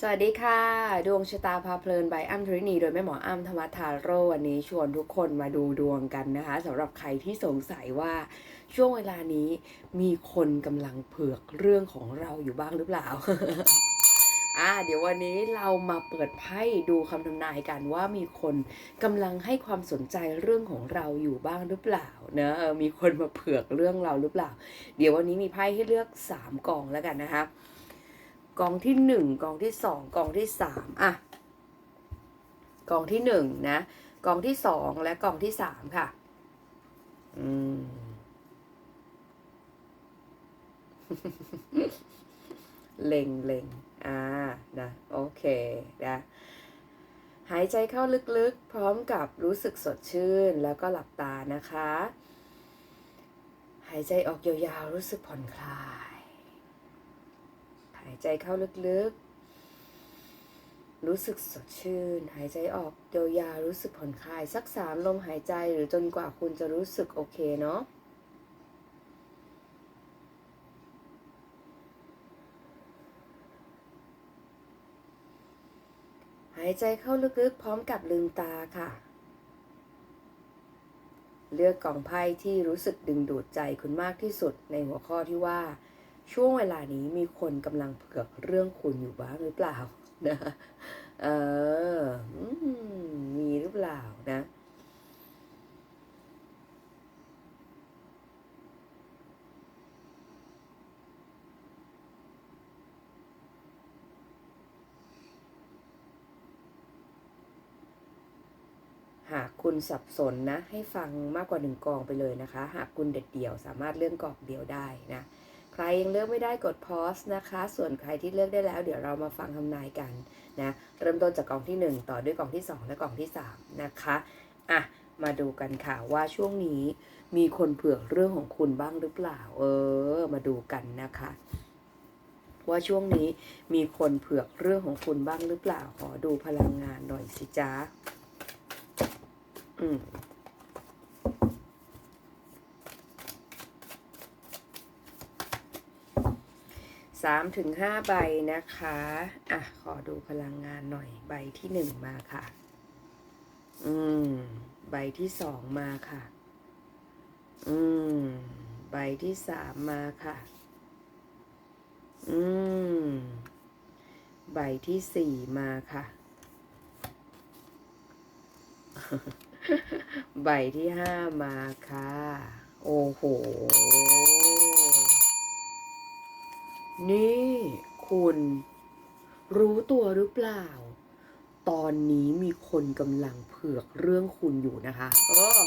สวัสดีค่ะ ดวงชะตาพาเพลินใบอ้ำธรินีโดยแม่หมออ้ำธรรมทาโรวันนี้ชวนทุกคนมาดูดวงกันนะคะสำหรับใครที่สงสัยว่าช่วงเวลานี้มีคนกำลังเผือกเรื่องของเราอยู่บ้างหรือเปล่า อ่า เดี๋ยววันนี้เรามาเปิดไพ่ดูคำทำนายกันว่ามีคนกำลังให้ความสนใจเรื่องของเราอยู่บ้างหรือเปล่าเนอะมีคนมาเผือกเรื่องเราหรือเปล่า เดี๋ยววันนี้มีไพ่ให้เลือกสามกองแล้วกันนะคะ กองที่หนึ่งกองที่สองกองที่สามอะกองที่หนึ่งนะกองที่สองและกองที่สามค่ะ อืมเล็งเล็งอ่านะโอเคนะหายใจเข้าลึกๆ พร้อมกับรู้สึกสดชื่นแล้วก็หลับตานะคะ หายใจออกยาวๆ รู้สึกผ่อนคลายายใจเข้าลึกๆ รู้สึกสดชื่น หายใจออกเดียาวๆรู้สึกผ่อนคลาย สักสามลมหายใจหรือจนกว่าคุณจะรู้สึกโอเคเนาะหายใจเข้าลึกๆ พร้อมกับลืมตาค่ะ เลือกกล่องไพ่ที่รู้สึกดึงดูดใจคุณมากที่สุดในหัวข้อที่ว่า ช่วงเวลานี้มีคนกำลังเผือกเรื่องคุณอยู่บ้างหรือเปล่านะเออมมีหรือเปล่านะหากคุณสับสนนะ ให้ฟังมากกว่าหนึ่งกองไปเลยนะคะ หากคุณเด็ดเดี่ยวสามารถเลื่อนกองเดียวได้นะ ใครยังเลือกไม่ได้กดพอสนะคะ ส่วนใครที่เลือกได้แล้ว เดี๋ยวเรามาฟังทำนายกันนะเริ่มต้นจากกล่องที่ 1 ต่อด้วยกล่องที่ 2 และกล่องที่ 3 นะคะอะมาดูกันค่ะว่าช่วงนี้มีคนเผือกเรื่องของคุณบ้างหรือเปล่า เออ มาดูกันนะคะ ว่าช่วงนี้มีคนเผือกเรื่องของคุณบ้างหรือเปล่า ขอดูพลังงานหน่อยสิจ้าอืม สามถึงห้าใบนะคะ อะ ขอดูพลังงานหน่อย ใบที่หนึ่งมาค่ะ อืม ใบที่สองมาค่ะ อืม ใบที่สามมาค่ะ อืม ใบที่สี่มาค่ะ ใบที่ห้ามาค่ะ โอ้โห นี่คุณ รู้ตัวหรือเปล่า ตอนนี้มีคนกำลังเผือกเรื่องคุณอยู่นะคะ เออ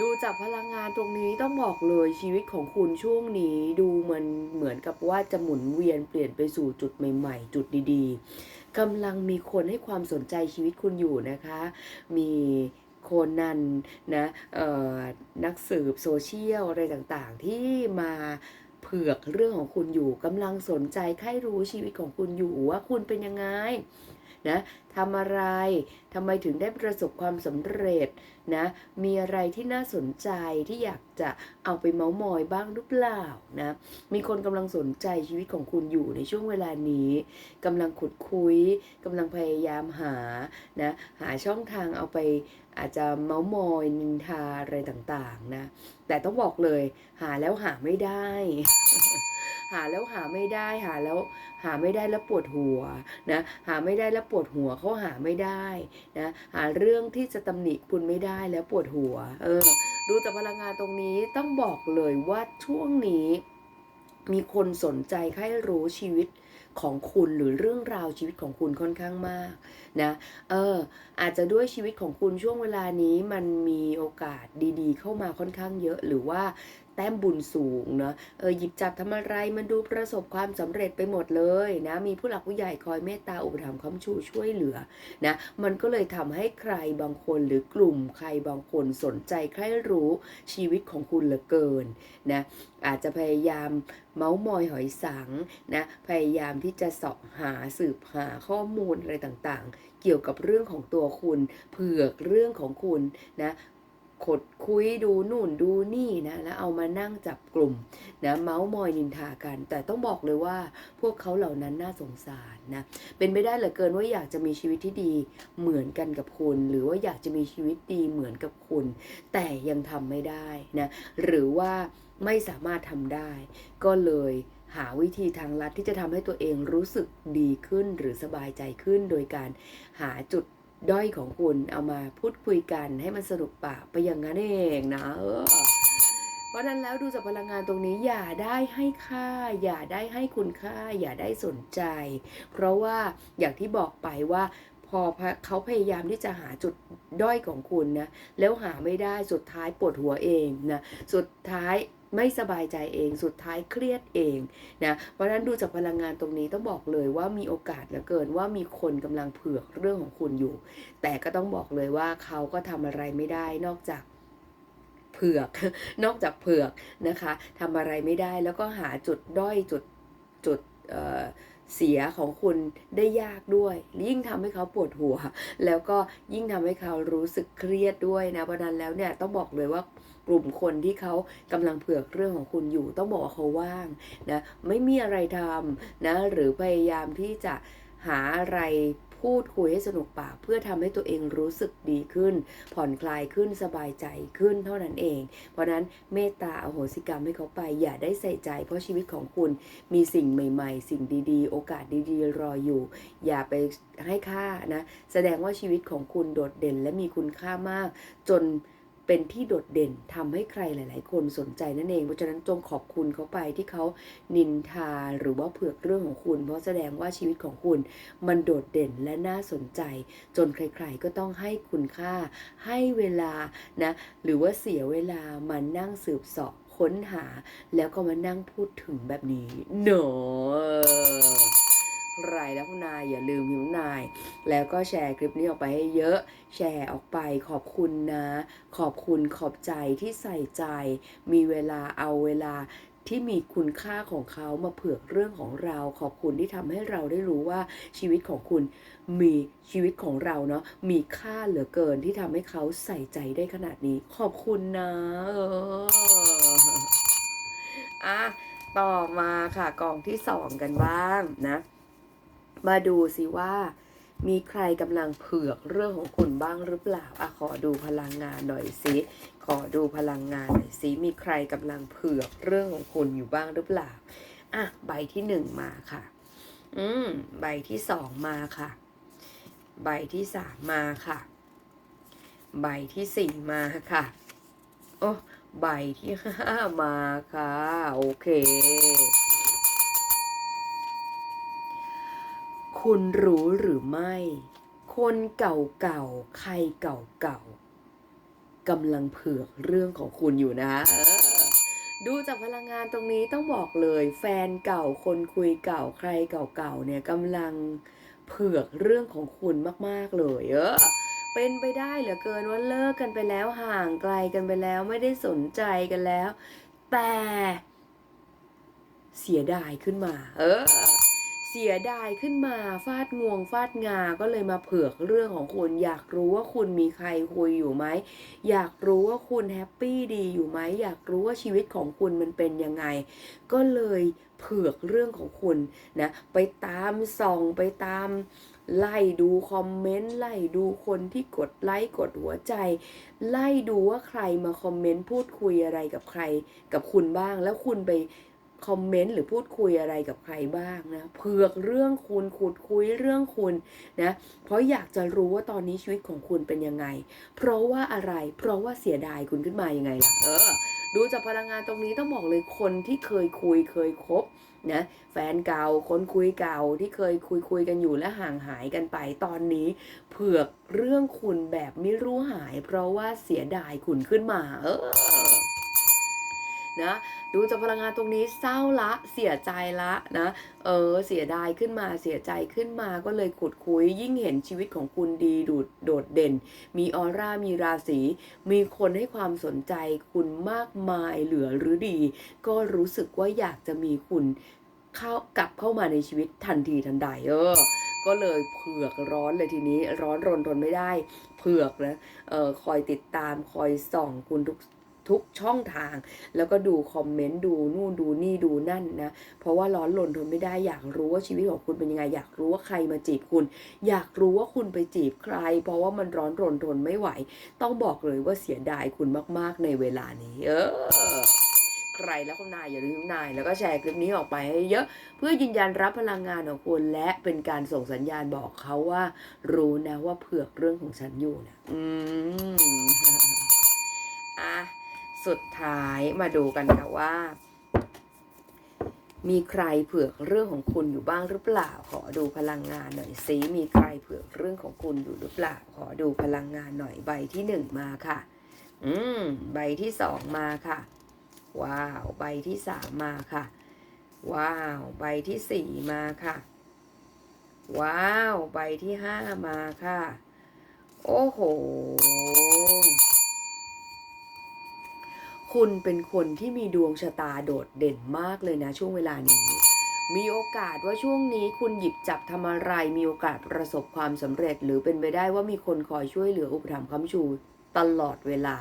ดูจากพลังงานตรงนี้ต้องบอกเลยชีวิตของคุณช่วงนี้ ดูมันเหมือนกับว่าจะหมุนเวียนเปลี่ยนไปสู่จุดใหม่ ๆ จุดดีๆกำลังมีคนให้ความสนใจชีวิตคุณอยู่นะคะ มีโคนันนะเออนักสืบโซเชียลอะไรต่างๆ ที่มา เผือกเรื่องของคุณอยู่กำลังสนใจใครรู้ชีวิตของคุณอยู่ว่าคุณเป็นยังไงนะทำอะไรทำไมถึงได้ประสบความสำเร็จนะมีอะไรที่น่าสนใจที่อยากจะเอาไปเมาส์มอยบ้างหรือเปล่านะมีคนกำลังสนใจชีวิตของคุณอยู่ในช่วงเวลานี้กำลังขุดคุยกำลังพยายามหานะหาช่องทางเอาไป อาจจะเมาส์มอยนินทาอะไรต่างๆนะ แต่ต้องบอกเลยหาแล้วหาไม่ได้ หาแล้วหาไม่ได้หาแล้วหาไม่ได้แล้วปวดหัวนะหาไม่ได้แล้วปวดหัวเขาหาไม่ได้นะหาเรื่องที่จะตำหนิคุณไม่ได้แล้วปวดหัว เออ ดูจากพลังงานตรงนี้ต้องบอกเลยว่าช่วงนี้ มีคนสนใจใครรู้ชีวิต ของคุณหรือเรื่องราวชีวิตของคุณค่อนข้างมากนะเอออาจจะด้วยชีวิตของคุณช่วงเวลานี้มันมีโอกาสดีๆ เข้ามาค่อนข้างเยอะ หรือว่า แต้มบุญสูงเนาะเออหยิบจับทำอะไรมันดูประสบความสำเร็จไปหมดเลยนะมีผู้หลักผู้ใหญ่คอยเมตตาอุปถัมภ์ค้ำชูช่วยเหลือนะมันก็เลยทำให้ใครบางคนหรือกลุ่มใครบางคนสนใจใครรู้ชีวิตของคุณเหลือเกินนะอาจจะพยายามเมาส์มอยหอยสังนะพยายามที่จะเสาะหาสืบหาข้อมูลอะไรต่างๆ เกี่ยวกับเรื่องของตัวคุณ เผือกเรื่องของคุณนะ ขดคุยดูนู่นดูนี่นะแล้วเอามานั่งจับกลุ่มนะเมาส์มอยนินทากัน แต่ต้องบอกเลยว่าพวกเขาเหล่านั้นน่าสงสารนะเป็นไปได้เหลือเกินว่าอยากจะมีชีวิตที่ดีเหมือนกันกับคุณ หรือว่าอยากจะมีชีวิตดีเหมือนกับคุณ แต่ยังทำไม่ได้นะหรือว่าไม่สามารถทำได้ ก็เลยหาวิธีทางลัดที่จะทำให้ตัวเองรู้สึกดีขึ้นหรือสบายใจขึ้น โดยการหาจุด ด้อยของคุณเอามาพูดคุยกันให้มันสนุกปากไปอย่างนั้นเองนะเออเพราะนั้นแล้วดูจากพลังงานตรงนี้อย่าได้ให้ค่า อย่าได้ให้คุณค่า อย่าได้สนใจ เพราะว่าอย่างที่บอกไปว่าพอเขาพยายามที่จะหาจุดด้อยของคุณนะ แล้วหาไม่ได้สุดท้ายปวดหัวเองนะ สุดท้าย ไม่สบายใจเอง สุดท้ายเครียดเองนะเพราะฉะนั้นดูจากพลังงานตรงนี้ต้องบอกเลยว่ามีโอกาสเหลือเกินว่ามีคนกำลังเผือกเรื่องของคุณอยู่ แต่ก็ต้องบอกเลยว่าเขาก็ทำอะไรไม่ได้นอกจากเผือกนอกจากเผือกนะคะทำอะไรไม่ได้แล้วก็หาจุดด้อยจุดจุด เสียของคุณได้ยากด้วย ยิ่งทำให้เขาปวดหัว แล้วก็ยิ่งทำให้เขารู้สึกเครียดด้วยนะเพราะนั้นแล้วเนี่ยต้องบอกเลยว่ากลุ่มคนที่เขากำลังเผือกเรื่องของคุณอยู่ ต้องบอกว่าเขาว่างนะไม่มีอะไรทำนะหรือพยายามที่จะหาอะไร พูดคุยให้สนุกปากเพื่อทำให้ตัวเองรู้สึกดีขึ้น ผ่อนคลายขึ้นสบายใจขึ้นเท่านั้นเอง เพราะนั้นเมตตาอโหสิกรรมให้เขาไปอย่าได้ใส่ใจ เพราะชีวิตของคุณมีสิ่งใหม่ ๆ สิ่งดีๆ โอกาสดีๆ รออยู่ อย่าไปให้ค่านะ แสดงว่าชีวิตของคุณโดดเด่นและมีคุณค่ามาก จน เป็นที่โดดเด่นทำให้ใครหลาย ๆ คนสนใจนั่นเอง เพราะฉะนั้นจงขอบคุณเขาไปที่เขานินทาหรือว่าเผือกเรื่องของคุณ เพราะแสดงว่าชีวิตของคุณ มันโดดเด่นและน่าสนใจ จนใคร ๆ ก็ต้องให้คุณค่า ให้เวลานะหรือว่าเสียเวลามานั่งสืบสอบค้นหา แล้วก็มานั่งพูดถึงแบบนี้เนอะ ใครแล้วคุณนายอย่าลืมพิมพ์นาย แล้วก็แชร์คลิปนี้ออกไปให้เยอะ แชร์ออกไปขอบคุณนะ ขอบคุณขอบใจที่ใส่ใจ มีเวลาเอาเวลาที่มีคุณค่าของเขามาเผือกเรื่องของเรา ขอบคุณที่ทำให้เราได้รู้ว่าชีวิตของคุณมีชีวิตของเราเนาะมีค่าเหลือเกินที่ทำให้เขาใส่ใจได้ขนาดนี้ ขอบคุณนะเอออะต่อมาค่ะกองที่สองกันบ้างนะ มาดูสิว่า มีใครกำลังเผือกเรื่องของคุณบ้างหรือเปล่าอะขอดูพลังงานหน่อยสิขอดูพลังงานหน่อยสิมีใครกำลังเผือกเรื่องของคุณอยู่บ้างหรือเปล่าอะใบที่หนึ่งมาค่ะ อืม ใบที่สองมาค่ะ ใบที่สามมาค่ะ ใบที่สี่มาค่ะ โอ้ ใบที่ห้ามาค่ะ โอเค คุณรู้หรือไม่ คนเก่าๆ ใครเก่าๆกำลังเผือกเรื่องของคุณอยู่นะเออดูจากพลังงานตรงนี้ต้องบอกเลย แฟนเก่าคนคุยเก่าใครเก่าๆเนี่ยกำลังเผือกเรื่องของคุณมากๆเลยเออเป็นไปได้เหลือเกินว่าเลิกกันไปแล้วห่างไกลกันไปแล้วไม่ได้สนใจกันแล้ว แต่เสียดายขึ้นมา เออ เสียดายขึ้นมาฟาดงวงฟาดงา ก็เลยมาเผือกเรื่องของคุณ อยากรู้ว่าคุณมีใครคุยอยู่ไหม อยากรู้ว่าคุณแฮปปี้ดีอยู่ไหม อยากรู้ว่าชีวิตของคุณมันเป็นยังไง ก็เลยเผือกเรื่องของคุณนะ ไปตามส่องไปตามไล่ดูคอมเมนต์ไล่ดูคนที่กดไลค์กดหัวใจ ไล่ดูว่าใครมาคอมเมนต์พูดคุยอะไรกับใครกับคุณบ้างแล้วคุณไป คอมเมนต์หรือพูดคุยอะไรกับใครบ้างนะเผือกเรื่องคุณขุดคุยเรื่องคุณนะเพราะอยากจะรู้ว่าตอนนี้ชีวิตของคุณเป็นยังไง เพราะว่าอะไร เพราะว่าเสียดายคุณขึ้นมายังไงล่ะเออดูจากพลังงานตรงนี้ต้องบอกเลยคนที่เคยคุยเคยคบนะแฟนเก่าคนคุยเก่าที่เคยคุยคุยกันอยู่และห่างหายกันไปตอนนี้ เผือกเรื่องคุณแบบไม่รู้หาย เพราะว่าเสียดายคุณขึ้นมา เออ นะดูจากพลังงานตรงนี้เศร้าละเสียใจละนะเออเสียดายขึ้นมาเสียใจขึ้นมาก็เลยขุดคุย ยิ่งเห็นชีวิตของคุณดีดูดโดดเด่น มีออร่ามีราศีมีคนให้ความสนใจคุณมากมายเหลือหรือดี ก็รู้สึกว่าอยากจะมีคุณเข้ากลับเข้ามาในชีวิตทันทีทันใดเออก็เลยเผือกร้อนเลยทีนี้ร้อนรนทนไม่ได้ เผือกนะเออคอยติดตามคอยส่องคุณทุก ทุกช่องทาง แล้วก็ดูคอมเมนต์ดูนู่นดูนี่ดูนั่นนะ เพราะว่าร้อนรนทนไม่ได้อยากรู้ว่าชีวิตของคุณเป็นยังไง อยากรู้ว่าใครมาจีบคุณ อยากรู้ว่าคุณไปจีบใคร เพราะว่ามันร้อนรนทนไม่ไหว ต้องบอกเลยว่าเสียดายคุณมาก ๆ ในเวลานี้ เออใครแล้วคุณนายอย่าลืมนาย แล้วก็แชร์คลิปนี้ออกไปให้เยอะเพื่อยืนยันรับพลังงานของคุณและเป็นการส่งสัญญาณบอกเขาว่า รู้นะว่าเผือกเรื่องของฉันอยู่นะอืมอะ สุดท้ายมาดูกันค่ะว่า มีใครเผือกเรื่องของคุณอยู่บ้างหรือเปล่า ขอดูพลังงานหน่อยสิมีใครเผือกเรื่องของคุณอยู่หรือเปล่า ขอดูพลังงานหน่อยใบที่หนึ่งมาค่ะ อืม ใบที่สองมาค่ะ ว้าว ใบที่สามมาค่ะ ว้าว ใบที่สี่มาค่ะ ว้าว ใบที่ห้ามาค่ะ โอ้โห คุณเป็นคนที่มีดวงชะตาโดดเด่นมากเลยนะช่วงเวลานี้ มีโอกาสว่าช่วงนี้คุณหยิบจับทำอะไร มีโอกาสประสบความสำเร็จ หรือเป็นไปได้ว่ามีคนคอยช่วยเหลืออุปถัมภ์ค้ำชู ตลอดเวลา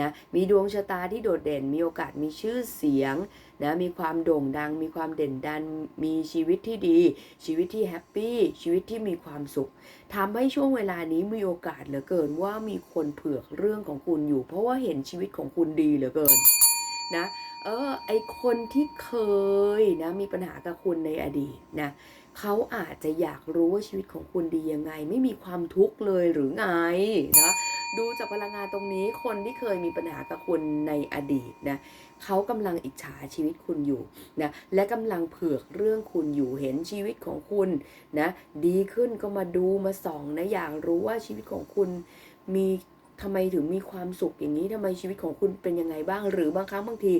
นะมีดวงชะตาที่โดดเด่น มีโอกาสมีชื่อเสียงนะมีความโด่งดัง มีความเด่นดัน มีชีวิตที่ดี ชีวิตที่แฮปปี้ชีวิตที่มีความสุขทำให้ช่วงเวลานี้มีโอกาสเหลือเกินว่ามีคนเผือกเรื่องของคุณอยู่ เพราะว่าเห็นชีวิตของคุณดีเหลือเกินนะเออไอคนที่เคยนะมีปัญหากับคุณในอดีตนะเขาอาจจะอยากรู้ว่าชีวิตของคุณดียังไง ไม่มีความทุกข์เลยหรือไงนะ ดูจากพลังงานตรงนี้คนที่เคยมีปัญหากับคุณในอดีตนะเขากำลังอิจฉาชีวิตคุณอยู่นะและกำลังเผือกเรื่องคุณอยู่เห็นชีวิตของคุณนะดีขึ้นก็มาดูมาส่องนะอยากรู้ว่าชีวิตของคุณมีทำไมถึงมีความสุขอย่างนี้ทำไมชีวิตของคุณเป็นยังไงบ้าง หรือบางครั้งบางที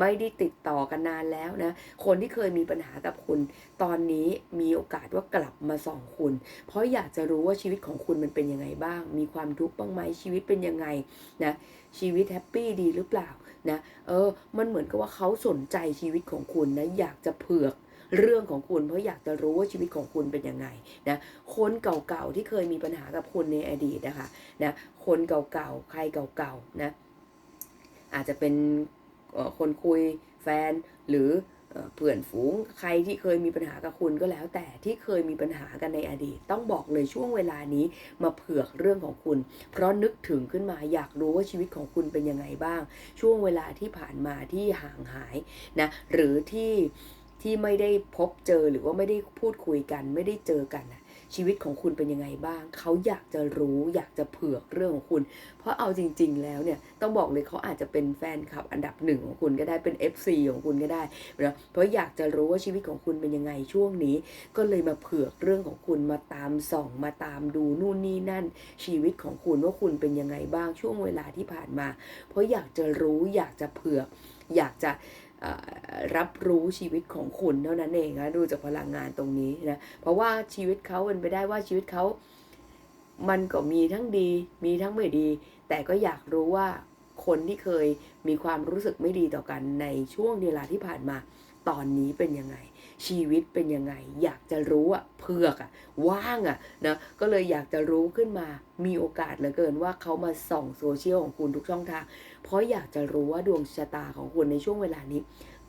ไม่ได้ติดต่อกันนานแล้วนะ คนที่เคยมีปัญหากับคุณ ตอนนี้มีโอกาสว่ากลับมาส่องคุณ เพราะอยากจะรู้ว่าชีวิตของคุณมันเป็นยังไงบ้าง มีความทุกข์บ้างไหมชีวิตเป็นยังไงนะชีวิตแฮปปี้ดีหรือเปล่านะเออ มันเหมือนกับว่าเขาสนใจชีวิตของคุณนะอยากจะเผือกเรื่องของคุณเพราะอยากจะรู้ว่าชีวิตของคุณเป็นยังไงนะคนเก่าๆที่เคยมีปัญหากับคุณในอดีตนะคะนะคนเก่าๆใครเก่าๆนะอาจจะเป็น คนคุยแฟนหรือเพื่อนฝูงใครที่เคยมีปัญหากับคุณก็แล้ว แต่ที่เคยมีปัญหากันในอดีต ต้องบอกเลยช่วงเวลานี้มาเผือกเรื่องของคุณ เพราะนึกถึงขึ้นมาอยากรู้ว่าชีวิตของคุณเป็นยังไงบ้าง ช่วงเวลาที่ผ่านมาที่ห่างหายนะหรือที่ที่ไม่ได้พบเจอหรือว่าไม่ได้พูดคุยกัน ไม่ได้เจอกันนะ ชีวิตของคุณเป็นยังไงบ้าง เขาอยากจะรู้อยากจะเผือกเรื่องของคุณ เพราะเอาจริง ๆ แล้วเนี่ยต้องบอกเลยเขาอาจจะเป็นแฟนคลับ อันดับหนึ่งของคุณก็ได้เป็น FC ของคุณก็ได้นะเพราะอยากจะรู้ว่าชีวิตของคุณเป็นยังไงช่วงนี้ ก็เลยมาเผือกเรื่องของคุณมาตามส่องมาตามดูนู่นนี่นั่น ชีวิตของคุณว่าคุณเป็นยังไงบ้างช่วงเวลาที่ผ่านมา เพราะอยากจะรู้อยากจะเผือกอยากจะ รับรู้ชีวิตของคุณเท่านั้นเองนะดูจากพลังงานตรงนี้นะเพราะว่าชีวิตเขาเป็นไปได้ว่าชีวิตเขา มันก็มีทั้งดีมีทั้งไม่ดี แต่ก็อยากรู้ว่าคนที่เคยมีความรู้สึกไม่ดีต่อกันในช่วงเวลาที่ผ่านมาตอนนี้เป็นยังไง ชีวิตเป็นยังไง อยากจะรู้อะเผือกอะว่างอะนะก็เลยอยากจะรู้ขึ้นมามีโอกาสเหลือเกินว่าเขามาส่องโซเชียลของคุณทุกช่องทาง เพราะอยากจะรู้ว่าดวงชะตาของคุณในช่วงเวลานี้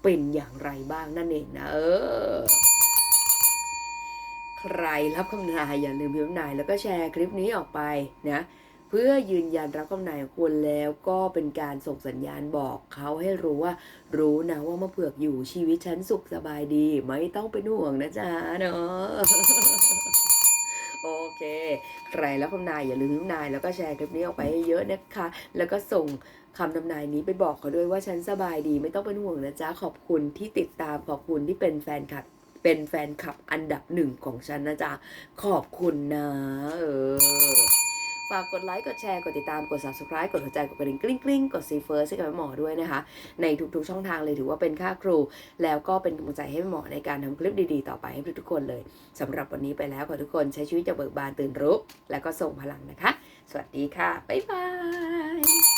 เป็นอย่างไรบ้างนั่นเองนะเออใครรับคำนายอย่าลืมพิมพ์นายแล้วก็แชร์คลิปนี้ออกไปนะ เพื่อยืนยันรับคำนายของคุณแล้วก็เป็นการส่งสัญญาณบอกเขาให้รู้ว่า รู้นะว่ามะเผือกอยู่ชีวิตฉันสุขสบายดี ไม่ต้องเป็นห่วงนะจ๊ะเนาะโอเค ใครแล้วคำนายอย่าลืมนาย แล้วก็แชร์คลิปนี้ออกไปให้เยอะนะคะ แล้วก็ส่งคำทำนายนี้ไปบอกเขาด้วยว่าฉันสบายดีไม่ต้องเป็นห่วงนะจ๊ะ ขอบคุณที่ติดตามขอบคุณที่เป็นแฟนคลับ เป็นแฟนคลับอันดับหนึ่งของฉันนะจ๊ะ ขอบคุณนะ เออ ฝากกดไลค์ กดแชร์ กดติดตาม กด subscribe กดหัวใจ กดกระดิ่งกริ๊งกริ๊งกดซีเฟิร์สให้กับแม่หมอด้วยนะคะ ในทุกๆช่องทางเลยถือว่าเป็นค่าครู แล้วก็เป็นกำลังใจให้แม่หมอในการทำคลิปดีๆ ต่อไปให้ทุกๆคนเลยสำหรับวันนี้ไปแล้วขอทุกคนใช้ชีวิตอย่างเบิกบานตื่นรู้ แล้วก็ส่งพลังนะคะ สวัสดีค่ะ บ๊ายบาย